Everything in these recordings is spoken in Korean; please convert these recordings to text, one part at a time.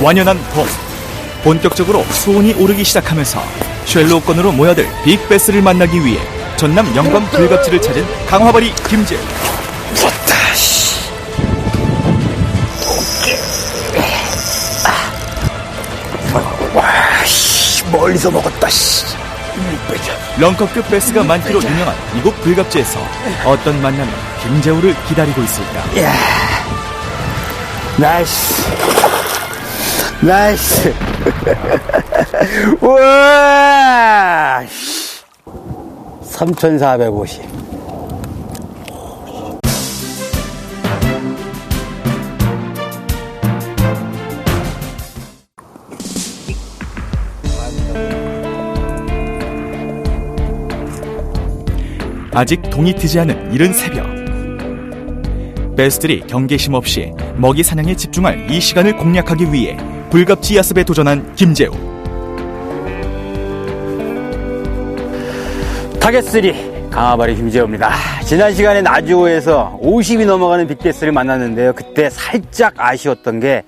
완연한 봄. 본격적으로 수온이 오르기 시작하면서 쉘로우권으로 모여들 빅베스를 만나기 위해 전남 영광 불갑지를 찾은 김재. 씨, 멀리서 먹었다, 씨. 런커급 베스가 많기로 유명한 이곳 불갑지에서 어떤 만남이 김재우를 기다리고 있을까? 나이스. 나이스. 우와! 3,450. 아직 동이 트지 않은 이른 새벽. 베스들이 경계심 없이 먹이 사냥에 집중할 이 시간을 공략하기 위해 불갑지 야습에 도전한 김재우. 타겟3 강화바리 김재호입니다. 지난 시간에 나주호에서 50이 넘어가는 빅게스를 만났는데요. 그때 살짝 아쉬웠던 게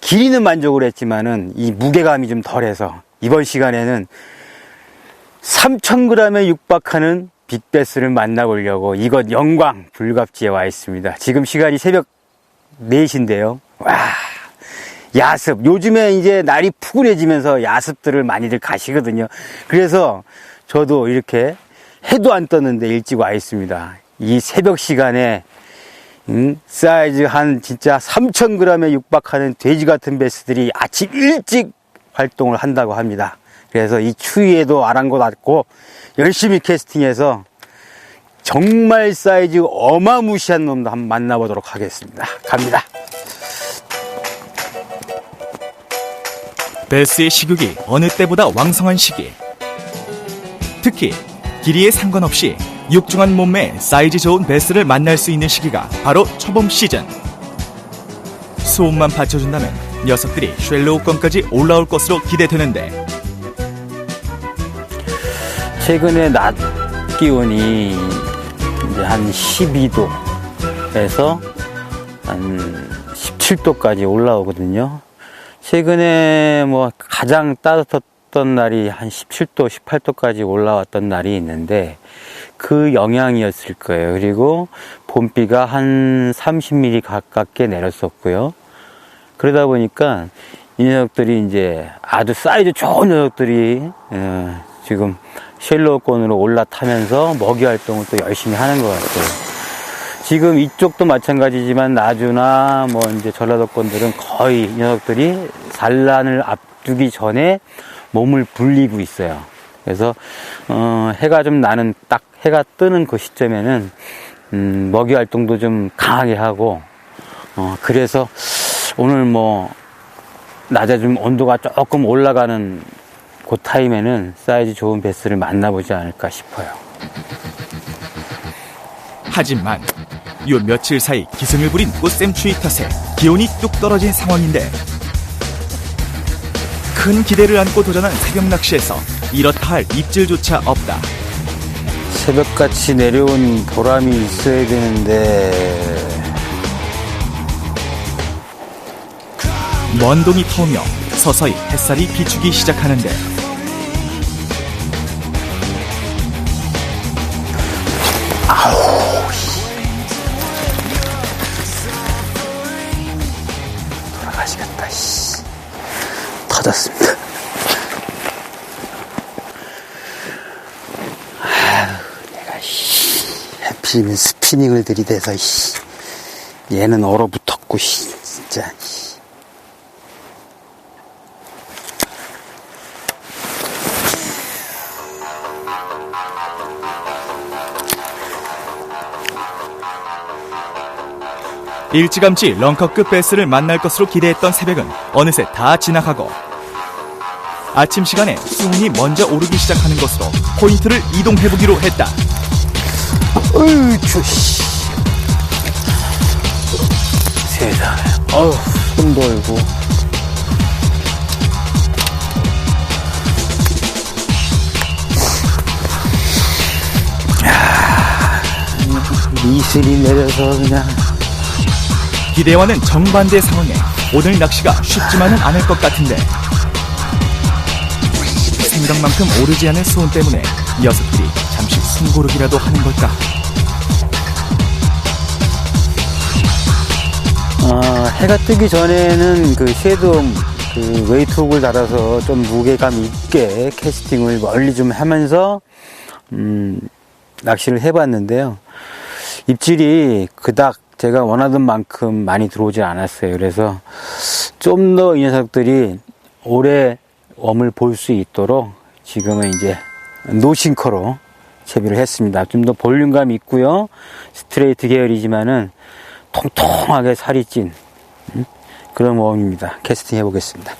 길이는 만족을 했지만은 이 무게감이 좀 덜해서 이번 시간에는 3,000g에 육박하는 빅베스를 만나보려고 이곳 영광 불갑지에 와 있습니다. 지금 시간이 새벽 4시인데요. 와, 야습. 요즘에 이제 날이 푸근해지면서 야습들을 많이들 가시거든요. 그래서 저도 이렇게 해도 안 떴는데 일찍 와 있습니다. 이 새벽 시간에 음, 사이즈 한 진짜 3,000g에 육박하는 돼지 같은 베스들이 아침 일찍 활동을 한다고 합니다. 그래서 이 추위에도 아랑곳없고 열심히 캐스팅해서 정말 사이즈 어마무시한 놈도 한번 만나보도록 하겠습니다. 갑니다. 베스의 식욕이 어느 때보다 왕성한 시기. 특히 길이에 상관없이 육중한 몸매 사이즈 좋은 베스를 만날 수 있는 시기가 바로 초봄 시즌. 수온만 받쳐준다면 녀석들이 쉘로우권까지 올라올 것으로 기대되는데 최근에 낮 기온이 이제 한 12도에서 한 17도까지 올라오거든요. 최근에 뭐 가장 따뜻했던 날이 한 17도, 18도까지 올라왔던 날이 있는데 그 영향이었을 거예요. 그리고 봄비가 한 30mm 가깝게 내렸었고요. 그러다 보니까 이 녀석들이 이제 아주 사이즈 좋은 녀석들이 어, 지금 쉘로우권으로 올라타면서 먹이 활동을 또 열심히 하는 것 같아요. 지금 이쪽도 마찬가지지만 나주나 뭐 이제 전라도권들은 거의 이 녀석들이 산란을 앞두기 전에 몸을 불리고 있어요. 그래서 어, 해가 좀 나는 딱 해가 뜨는 그 시점에는 음, 먹이 활동도 좀 강하게 하고 어, 그래서 오늘 뭐 낮에 좀 온도가 조금 올라가는 그 타임에는 사이즈 좋은 베스를 만나보지 않을까 싶어요. 하지만 요 며칠 사이 기승을 부린 꽃샘 추위 탓에 기온이 뚝 떨어진 상황인데 큰 기대를 안고 도전한 새벽 낚시에서 이렇다 할 입질조차 없다. 새벽같이 내려온 보람이 있어야 되는데 먼 동이 터오며 서서히 햇살이 비추기 시작하는데 터졌습니다. 아유, 스피닝을 들이대서 씨. 얘는 얼어붙었고 씨. 진짜. 씨. 일찌감치 런커급 베스를 만날 것으로 기대했던 새벽은 어느새 다 지나가고 아침 시간에 수온이 먼저 오르기 시작하는 것으로 포인트를 이동해보기로 했다. 추, 씨. 세상에. 어휴, 숨 돌고. 야, 이슬이 내려서 그냥 기대와는 정반대 상황에 오늘 낚시가 쉽지만은 않을 것 같은데 생각만큼 오르지 않은 수온 때문에 녀석들이 잠시 숨고르기라도 하는 걸까? 어, 해가 뜨기 전에는 그 섀도우 그 웨이트훅을 달아서 좀 무게감 있게 캐스팅을 멀리 좀 하면서 음, 낚시를 해봤는데요. 입질이 그닥 제가 원하던 만큼 많이 들어오지 않았어요. 그래서 좀 더 이 녀석들이 오래 웜을 볼 수 있도록 지금은 이제 노싱커로 채비를 했습니다. 좀 더 볼륨감 있고요. 스트레이트 계열이지만은 통통하게 살이 찐 음? 그런 웜입니다. 캐스팅 해보겠습니다.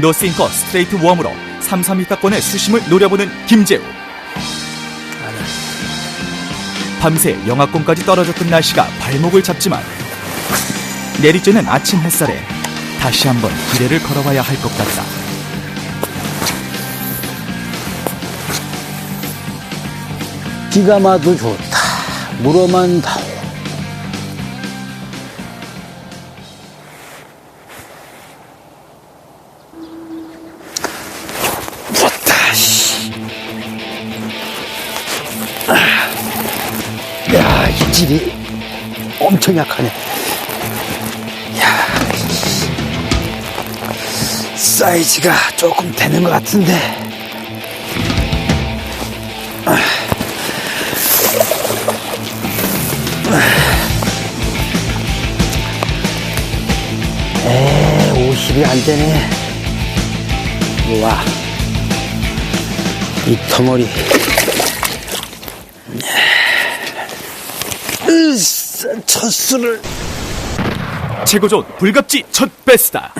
노싱커 스트레이트 웜으로 3, 4m권의 수심을 노려보는 김재우. 밤새 영하권까지 떨어졌던 날씨가 발목을 잡지만 내리쬐는 아침 햇살에 다시 한번 기대를 걸어봐야 할 것 같다. 비가 마도 좋다. 물어만. 좋다. 엄청 약하네. 야, 사이즈가 조금 되는 것 같은데. 에, 50이 안 되네. 우와. 이 덩어리. 으 쌰, 첫 술을. 최고 좋은 불갑지 첫 베스다.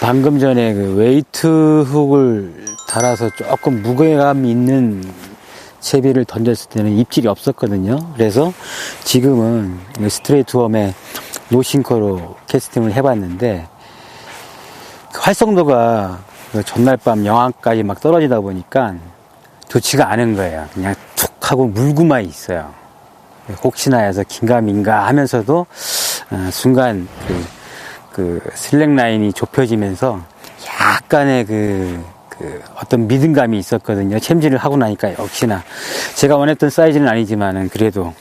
방금 전에 그 웨이트 훅을 달아서 조금 무게감 있는 채비를 던졌을 때는 입질이 없었거든요. 그래서 지금은 이 스트레이트 웜에 노싱커로 캐스팅을 해봤는데 그 활성도가 그 전날 밤 영하까지 막 떨어지다 보니까 좋지가 않은 거예요. 그냥 툭 하고 물고만 있어요. 혹시나 해서 긴가민가 하면서도 어, 순간 그, 그 슬랙 라인이 좁혀지면서 약간의 그, 그 어떤 믿음감이 있었거든요. 챔질을 하고 나니까 역시나 제가 원했던 사이즈는 아니지만은 그래도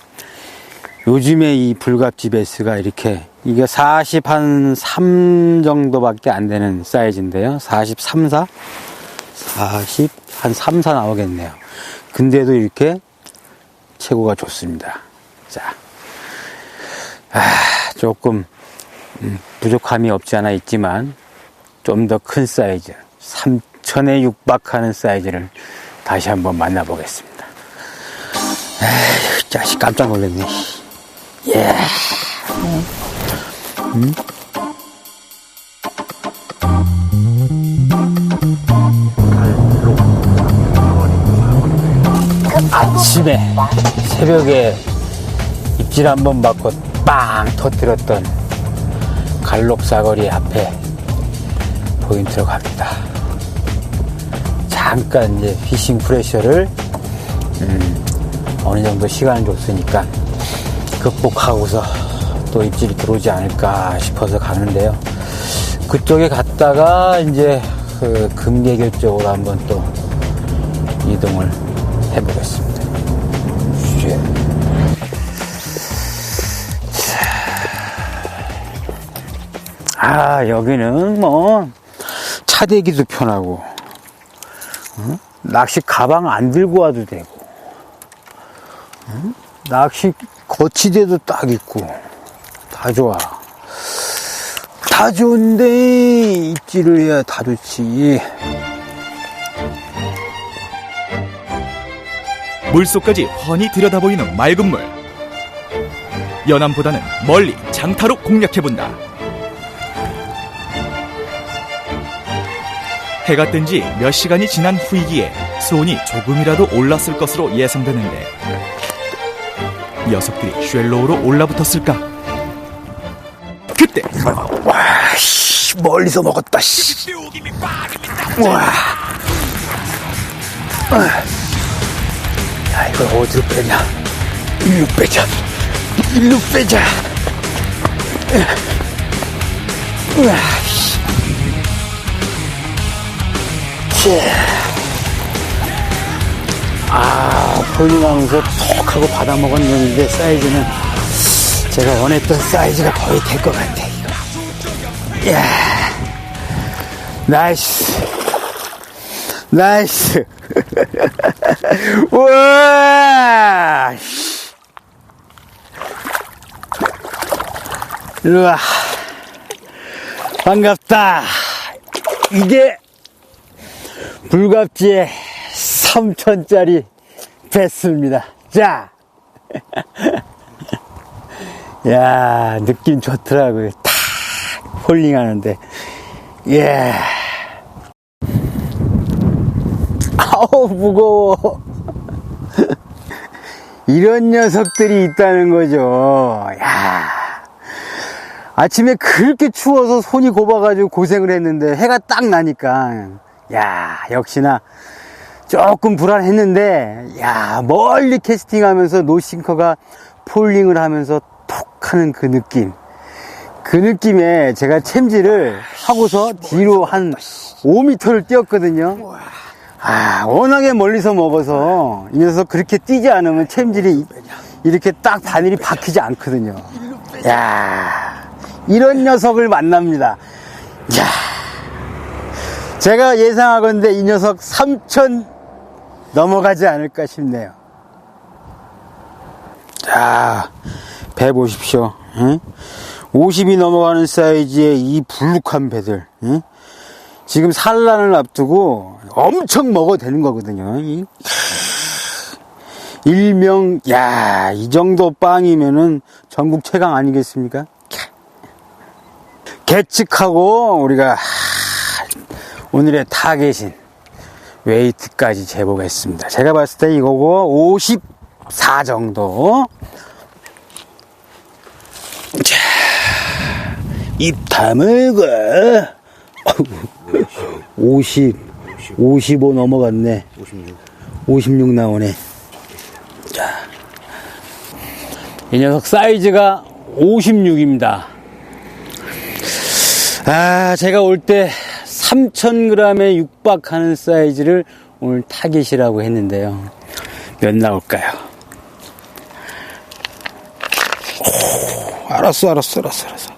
요즘에 이 불갑지 베스가 이렇게 이게 40 한 3 정도밖에 안 되는 사이즈인데요. 43, 4? 40, 한 3, 4 나오겠네요. 근데도 이렇게 최고가 좋습니다. 자, 아, 조금 음, 부족함이 없지 않아 있지만 좀 더 큰 사이즈, 3천에 육박하는 사이즈를 다시 한번 만나보겠습니다. 에이, 자식 깜짝 놀랐네. 예. 음? 아침에 새벽에 입 질 한번 받고 빵 터뜨렸던 갈록 사거리 앞에 포인트로 갑니다. 잠깐 이제 피싱 프레셔를 음, 어느 정도 시간을 줬으니까 극복하고서 또 입질이 들어오지 않을까 싶어서 가는데요. 그쪽에 갔다가 이제 그 금계교 쪽으로 한번 또 이동을 해보겠습니다. 아, 여기는 뭐, 차대기도 편하고, 어? 낚시 가방 안 들고 와도 되고, 어? 낚시 거치대도 딱 있고, 다 좋아. 다 좋은데, 입질을 해야 다 좋지. 물속까지 훤히 들여다보이는 맑은 물. 연암보다는 멀리 장타로 공략해본다. 해가 뜬 지 몇 시간이 지난 후이기에 수온이 조금이라도 올랐을 것으로 예상되는데 녀석들이 쉘로우로 올라붙었을까? 그때 와, 씨, 멀리서 먹었다, 씨. 우와. 아. 야, 이걸 어디로 빼냐? 일로 빼자. 일로 빼자. 아, 폴링하면서 톡 하고 받아 먹었는데 사이즈는 제가 원했던 사이즈가 거의 될 것 같아, 이거. 이야. 나이스. 나이스. 우와! 우와. 반갑다. 이게 불갑지의 3천짜리 배스입니다. 자. 야, 느낌 좋더라고요. 탁 홀링 하는데. 예. 아우, 무거워. 이런 녀석들이 있다는 거죠. 야. 아침에 그렇게 추워서 손이 곱아가지고 고생을 했는데 해가 딱 나니까 야 역시나 조금 불안했는데 야 멀리 캐스팅하면서 노싱커가 폴링을 하면서 톡 하는 그 느낌. 그 느낌에 제가 챔질을 하고서 뒤로 한 5m를 뛰었거든요. 아 워낙에 멀리서 먹어서 이 녀석 그렇게 뛰지 않으면 챔질이 이렇게 딱 바늘이 박히지 않거든요. 야 이런 녀석을 만납니다. 야 제가 예상하건대 이 녀석 3천 넘어가지 않을까 싶네요. 자, 배 보십시오. 응? 50이 넘어가는 사이즈의 이 불룩한 배들. 응? 지금 산란을 앞두고 엄청 먹어도 되는 거거든요. 이- 일명, 야, 이 정도 빵이면은 전국 최강 아니겠습니까? 계측하고 우리가 오늘의 타겟인 웨이트까지 재보겠습니다. 제가 봤을 때 이거고 54 정도. 자, 입 다물고 50, 55 넘어갔네. 56. 56 나오네. 자, 이 녀석 사이즈가 56입니다. 아, 제가 올때 3,000g에 육박하는 사이즈를 오늘 타겟이라고 했는데요. 몇 나올까요? 오, 알았어, 알았어, 알았어, 알았어.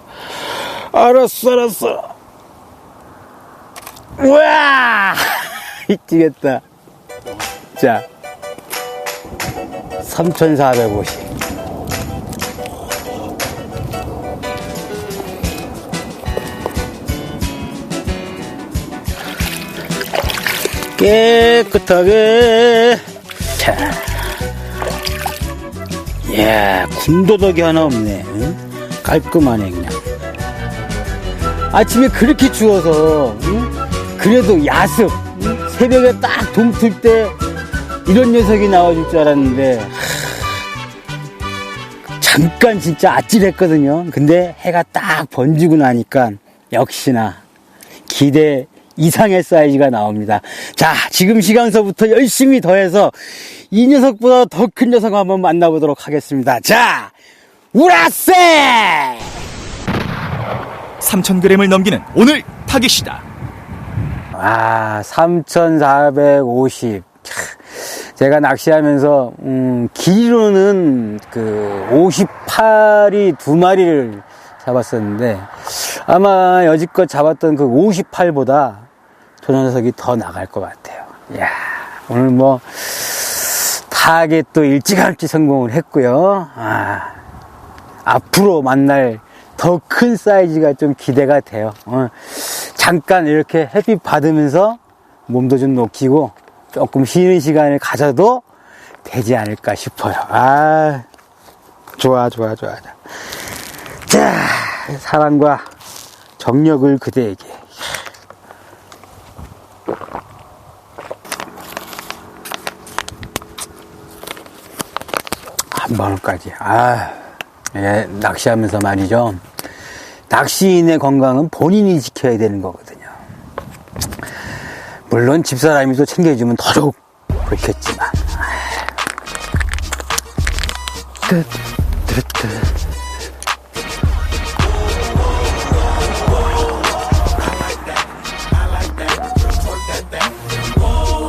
알았어, 알았어. 우와! 미치겠다. 자, 3,450. 깨끗하게. 자. 야 군더더기 하나 없네. 응? 깔끔하네, 그냥. 아침에 그렇게 추워서, 응? 그래도 야습, 응? 새벽에 딱 동틀 때 이런 녀석이 나와줄 줄 알았는데, 하, 잠깐 진짜 아찔했거든요. 근데 해가 딱 번지고 나니까 역시나 기대 이상의 사이즈가 나옵니다. 자, 지금 시간서부터 열심히 더해서 이 녀석보다 더 큰 녀석 한번 만나보도록 하겠습니다. 자, 우라세! 3,000g을 넘기는 오늘 타깃이다. 아, 3,450. 제가 낚시하면서, 음, 길이로는 그 58이 두 마리를 잡았었는데, 아마 여지껏 잡았던 그 58보다 저 녀석이 더 나갈 것 같아요. 이야, 오늘 뭐, 타겟도 일찌감치 성공을 했고요. 아, 앞으로 만날 더 큰 사이즈가 좀 기대가 돼요. 어, 잠깐 이렇게 햇빛 받으면서 몸도 좀 녹이고 조금 쉬는 시간을 가져도 되지 않을까 싶어요. 아, 좋아, 좋아, 좋아. 자, 사랑과 정력을 그대에게. 한 번까지. 아, 예, 낚시하면서 말이죠. 낚시인의 건강은 본인이 지켜야 되는 거거든요. 물론 집사람이 또 챙겨주면 더더욱 좋겠지만. 뜨, 뜨, 뜨.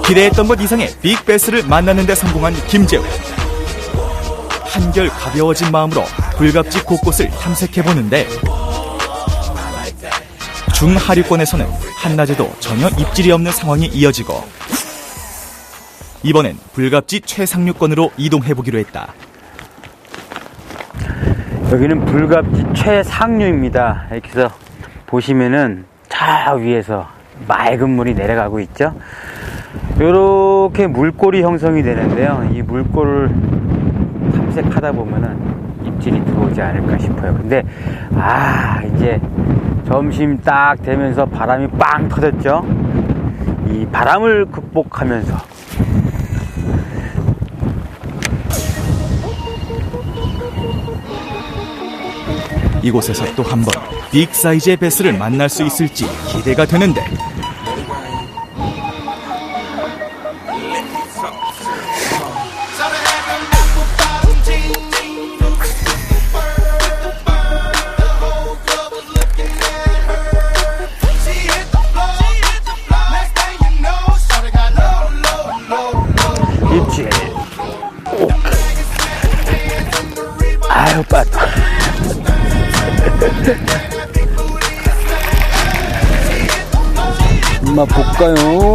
기대했던 것 이상의 빅베스를 만나는데 성공한 김재우. 한결 가벼워진 마음으로 불갑지 곳곳을 탐색해보는데 중하류권에서는 한낮에도 전혀 입질이 없는 상황이 이어지고 이번엔 불갑지 최상류권으로 이동해보기로 했다. 여기는 불갑지 최상류입니다. 이렇게 해서 보시면은 저 위에서 맑은 물이 내려가고 있죠. 이렇게 물골이 형성이 되는데요. 이 물골을 탐색하다 보면은 입질이 들어오지 않을까 싶어요. 근데 아 이제 점심 딱 되면서 바람이 빵 터졌죠. 이 바람을 극복하면서 이곳에서 또 한 번 빅 사이즈의 베스를 만날 수 있을지 기대가 되는데 입질. 오. 아유 빠다. 엄마 볼까요?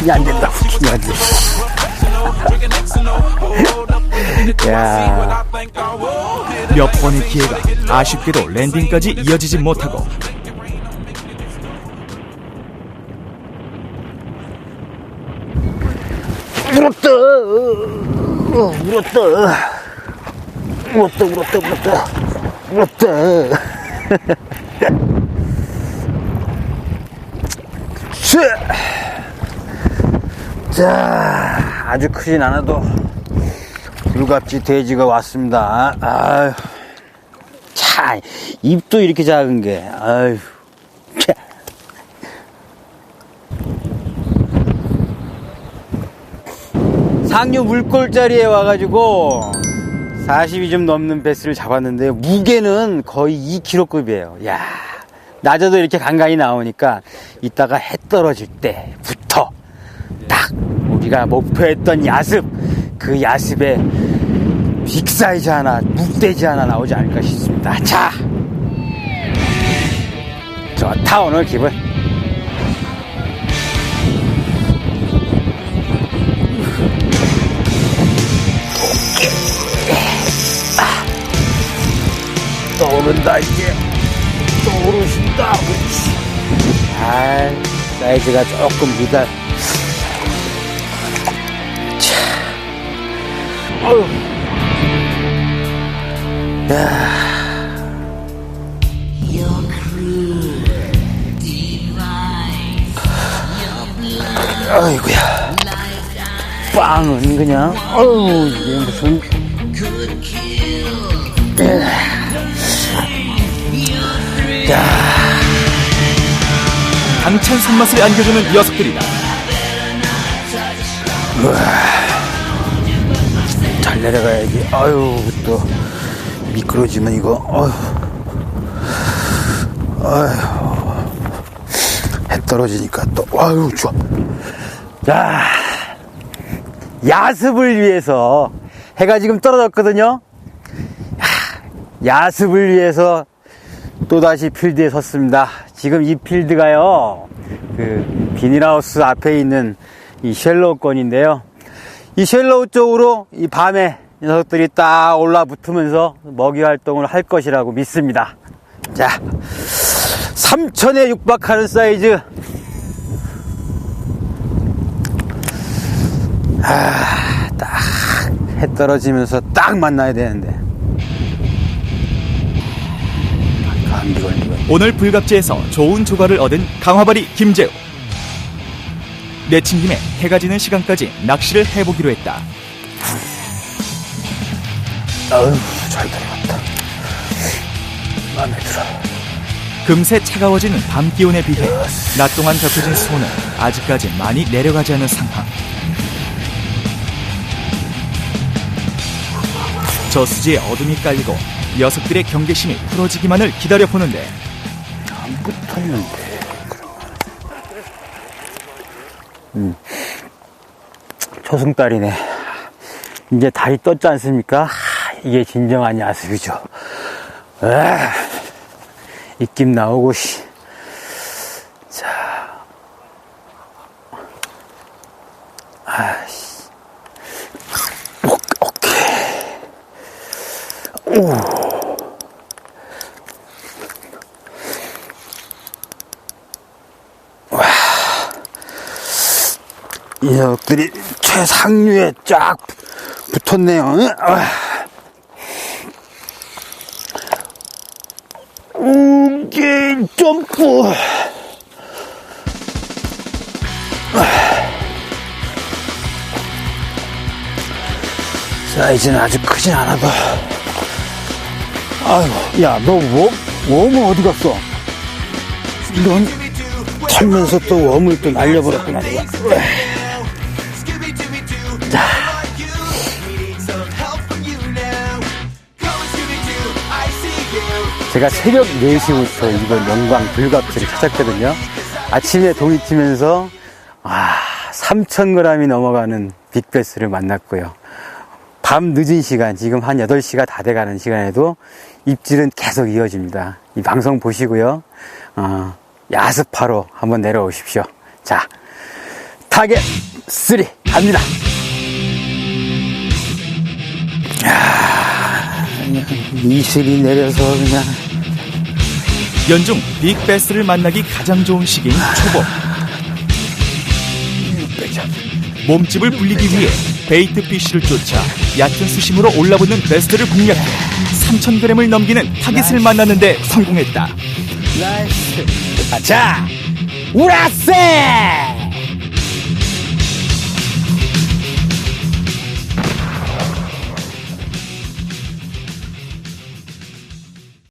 후킹이 안 된다. 후킹이 안 돼. 야. 몇 번의 기회가 아쉽게도 랜딩까지 이어지지 못하고 울었다. 어, 울었다. 울었다, 울었다, 울었다. 울었다. 자, 자, 아주 크진 않아도 불갑지 돼지가 왔습니다. 아유, 차, 입도 이렇게 작은 게, 아유, 차. 상류 물골자리에 와가지고 40이 좀 넘는 베스를 잡았는데 무게는 거의 2kg급이에요. 야 낮에도 이렇게 간간히 나오니까 이따가 해 떨어질 딱 우리가 목표했던 야습 그 야습에 빅사이즈 하나 묵돼지 하나 나오지 않을까 싶습니다. 자 좋다 오늘 기분. 떠오른다 이제 떠오르신다 그렇지 아 사이즈가 조금 미달 어휴 야. 아이고야. 빵은 그냥 어우 이게 무슨. 당찬 손맛을 안겨주는 녀석들이다. 잘 내려가야지. 아유, 또, 미끄러지면 이거, 아유. 아유. 해 떨어지니까 또, 아유, 좋아. 자, 야습을 위해서, 해가 지금 떨어졌거든요. 야, 야습을 위해서 또다시 필드에 섰습니다. 지금 이 필드가요, 그, 비닐하우스 앞에 있는 이 쉘로우 건인데요. 이 쉘로우 쪽으로 이 밤에 녀석들이 딱 올라붙으면서 먹이 활동을 할 것이라고 믿습니다. 자, 3천에 육박하는 사이즈. 아, 딱 해 떨어지면서 딱 만나야 되는데. 걸리고. 오늘 불갑지에서 좋은 조과를 얻은 강화바리 김재우. 내친 김에 해가 지는 시간까지 낚시를 해보기로 했다. 아유, 잘 들어갔다. 마음에 들어. 금세 차가워지는 밤 기온에 비해 낮 동안 덮여진 수온은 아직까지 많이 내려가지 않은 상황. 저수지에 어둠이 깔리고 녀석들의 경계심이 풀어지기만을 기다려 보는데 안 붙었는데, 그러면. 음. 초승달이네. 이제 달이 떴지 않습니까? 하, 이게 진정한 야습이죠. 아, 입김 나오고, 씨. 자. 아씨. 오, 오케이. 이 녀석들이 최상류에 쫙 붙었네요. 응? 아. 웅길 점프. 사이즈는 아주 크진 않아도. 아이고, 야, 너 웜, 웜은 어디 갔어? 이런, 털면서 또 웜을 또 날려버렸구나, 내가. 제가 새벽 4시부터 이번 영광 불갑지를 찾았거든요. 아침에 동이 튀면서, 아, 3,000g이 넘어가는 빅베스를 만났고요. 밤 늦은 시간, 지금 한 8시가 다 돼가는 시간에도 입질은 계속 이어집니다. 이 방송 보시고요. 어, 야습하러 한번 내려오십시오. 자, 타겟 3 갑니다. 야, 이슬이 내려서 그냥 연중 빅베스를 만나기 가장 좋은 시기인 초봄. 몸집을 불리기 위해 베이트 피쉬를 쫓아 얕은 수심으로 올라붙는 베스트를 공략해 3,000g을 넘기는 타깃을 만났는데 성공했다. 나이스. 아, 자, 우라세!